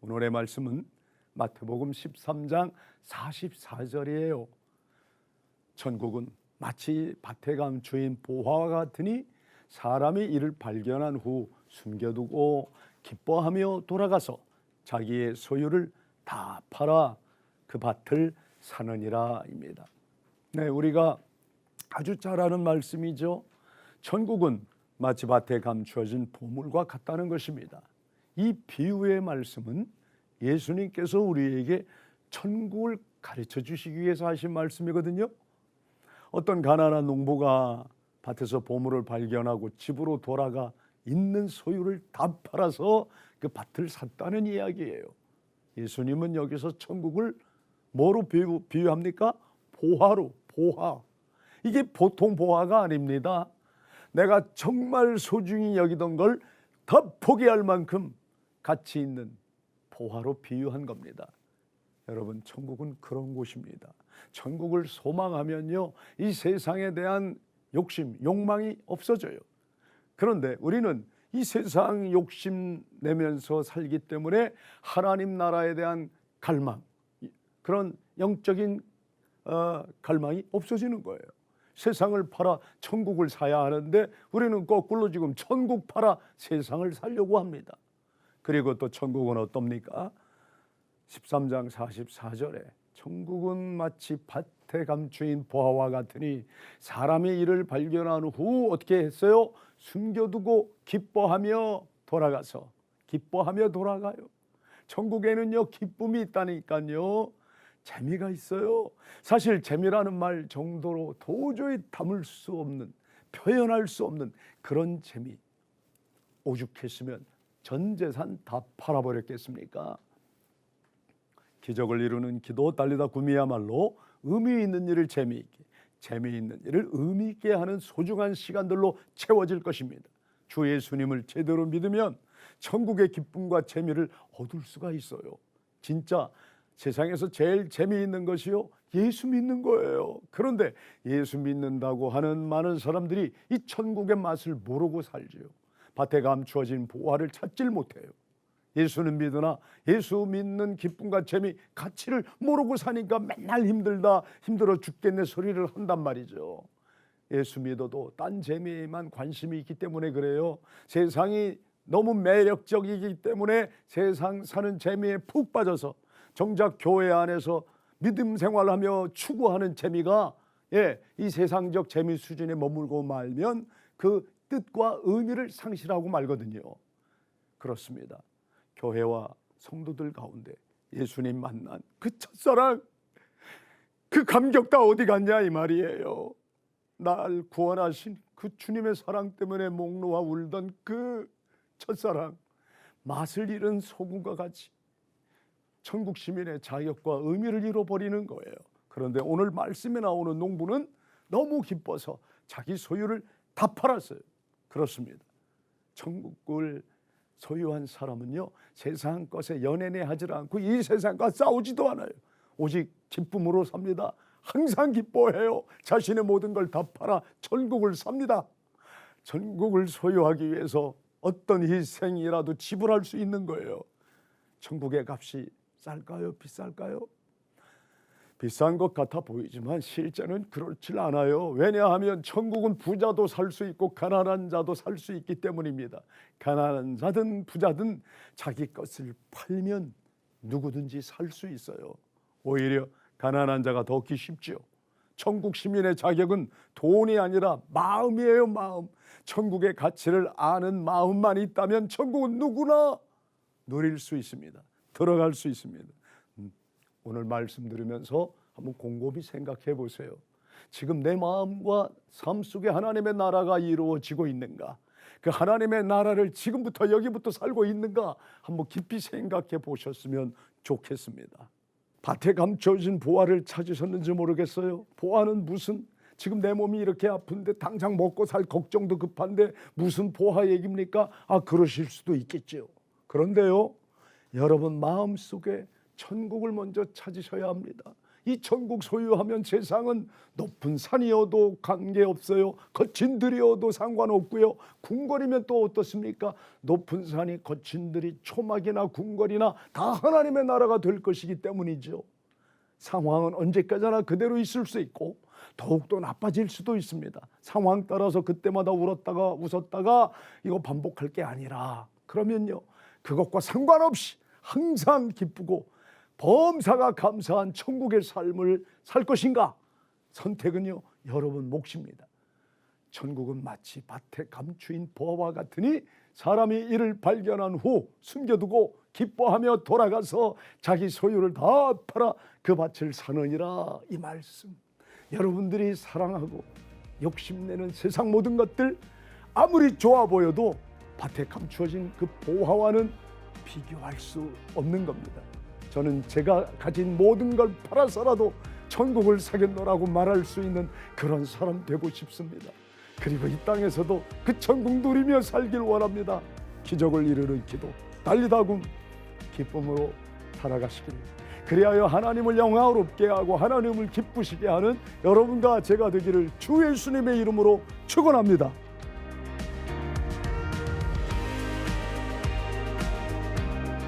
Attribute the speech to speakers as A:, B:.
A: 오늘의 말씀은 마태복음 13장 44절이에요. 천국은 마치 밭에 감 주인 보화와 같으니 사람이 이를 발견한 후 숨겨두고 기뻐하며 돌아가서 자기의 소유를 다 팔아 그 밭을 사느니라입니다. 네, 우리가 아주 잘 아는 말씀이죠. 천국은 마치 밭에 감추어진 보물과 같다는 것입니다. 이 비유의 말씀은 예수님께서 우리에게 천국을 가르쳐 주시기 위해서 하신 말씀이거든요. 어떤 가난한 농부가 밭에서 보물을 발견하고 집으로 돌아가 있는 소유를 다 팔아서 그 밭을 샀다는 이야기예요. 예수님은 여기서 천국을 뭐로 비유, 비유합니까? 보화로, 보화. 이게 보통 보화가 아닙니다. 내가 정말 소중히 여기던 걸더 포기할 만큼 가치 있는 보화로 비유한 겁니다. 여러분, 천국은 그런 곳입니다. 천국을 소망하면요, 이 세상에 대한 욕심, 욕망이 없어져요. 그런데 우리는 이 세상 욕심 내면서 살기 때문에 하나님 나라에 대한 갈망, 그런 영적인 어, 갈망이 없어지는 거예요. 세상을 팔아 천국을 사야 하는데 우리는 거꾸로 지금 천국 팔아 세상을 살려고 합니다. 그리고 또 천국은 어떻습니까? 13장 44절에 천국은 마치 밭에 감추인 보화와 같으니 사람이 이를 발견한 후 어떻게 했어요? 숨겨두고 기뻐하며 돌아가서 기뻐하며 돌아가요. 천국에는요 기쁨이 있다니까요. 재미가 있어요. 사실 재미라는 말 정도로 도저히 담을 수 없는 표현할 수 없는 그런 재미. 오죽했으면 전 재산 다 팔아버렸겠습니까? 기적을 이루는 기도 달리다 구미야말로 의미 있는 일을 재미있게 재미있는 일을 의미 있게 하는 소중한 시간들로 채워질 것입니다. 주 예수님을 제대로 믿으면 천국의 기쁨과 재미를 얻을 수가 있어요. 진짜 세상에서 제일 재미있는 것이요 예수 믿는 거예요. 그런데 예수 믿는다고 하는 많은 사람들이 이 천국의 맛을 모르고 살지요. 밭에 감추어진 보화를 찾질 못해요. 예수는 믿으나 예수 믿는 기쁨과 재미, 가치를 모르고 사니까 맨날 힘들다, 힘들어 죽겠네 소리를 한단 말이죠. 예수 믿어도 딴 재미에만 관심이 있기 때문에 그래요. 세상이 너무 매력적이기 때문에 세상 사는 재미에 푹 빠져서 정작 교회 안에서 믿음 생활하며 추구하는 재미가 예, 이 세상적 재미 수준에 머물고 말면 그 뜻과 의미를 상실하고 말거든요. 그렇습니다. 교회와 성도들 가운데 예수님 만난 그 첫사랑 그 감격 다 어디 갔냐 이 말이에요. 날 구원하신 그 주님의 사랑 때문에 목 놓아 울던 그 첫사랑 맛을 잃은 소금과 같이 천국 시민의 자격과 의미를 잃어버리는 거예요. 그런데 오늘 말씀에 나오는 농부는 너무 기뻐서 자기 소유를 다 팔았어요. 그렇습니다. 천국을 소유한 사람은요 세상 것에 연연해 하지 않고 이 세상과 싸우지도 않아요. 오직 기쁨으로 삽니다. 항상 기뻐해요. 자신의 모든 걸 다 팔아 천국을 삽니다. 천국을 소유하기 위해서 어떤 희생이라도 지불할 수 있는 거예요. 천국의 값이 쌀까요? 비쌀까요? 비싼 것 같아 보이지만 실제는 그렇지 않아요. 왜냐하면 천국은 부자도 살 수 있고 가난한 자도 살 수 있기 때문입니다. 가난한 자든 부자든 자기 것을 팔면 누구든지 살 수 있어요. 오히려 가난한 자가 더 쉽지요. 천국 시민의 자격은 돈이 아니라 마음이에요, 마음. 천국의 가치를 아는 마음만 있다면 천국은 누구나 누릴 수 있습니다. 들어갈 수 있습니다. 음, 오늘 말씀 들으면서 한번 곰곰이 생각해 보세요. 지금 내 마음과 삶 속에 하나님의 나라가 이루어지고 있는가? 그 하나님의 나라를 지금부터 여기부터 살고 있는가? 한번 깊이 생각해 보셨으면 좋겠습니다. 밭에 감춰진 보화를 찾으셨는지 모르겠어요. 보화는 무슨 지금 내 몸이 이렇게 아픈데 당장 먹고 살 걱정도 급한데 무슨 보화 얘기입니까? 아 그러실 수도 있겠죠. 그런데요. 여러분 마음 속에 천국을 먼저 찾으셔야 합니다. 이 천국 소유하면 세상은 높은 산이어도 관계없어요. 거친 들이어도 상관없고요. 궁궐이면 또 어떻습니까? 높은 산이 거친 들이 초막이나 궁궐이나 다 하나님의 나라가 될 것이기 때문이죠. 상황은 언제까지나 그대로 있을 수 있고 더욱더 나빠질 수도 있습니다. 상황 따라서 그때마다 울었다가 웃었다가 이거 반복할 게 아니라 그러면요. 그것과 상관없이 항상 기쁘고 범사가 감사한 천국의 삶을 살 것인가? 선택은요. 여러분 몫입니다. 천국은 마치 밭에 감추인 보화와 같으니 사람이 이를 발견한 후 숨겨두고 기뻐하며 돌아가서 자기 소유를 다 팔아 그 밭을 사느니라 이 말씀. 여러분들이 사랑하고 욕심내는 세상 모든 것들 아무리 좋아 보여도 밭에 감추어진 그 보화와는 비교할 수 없는 겁니다. 저는 제가 가진 모든 걸 팔아서라도 천국을 사겠노라고 말할 수 있는 그런 사람 되고 싶습니다. 그리고 이 땅에서도 그 천국 누리며 살길 원합니다. 기적을 이루는 기도, 달리다군 기쁨으로 살아가시길. 그리하여 하나님을 영화롭게 하고 하나님을 기쁘시게 하는 여러분과 제가 되기를 주 예수님의 이름으로 축원합니다.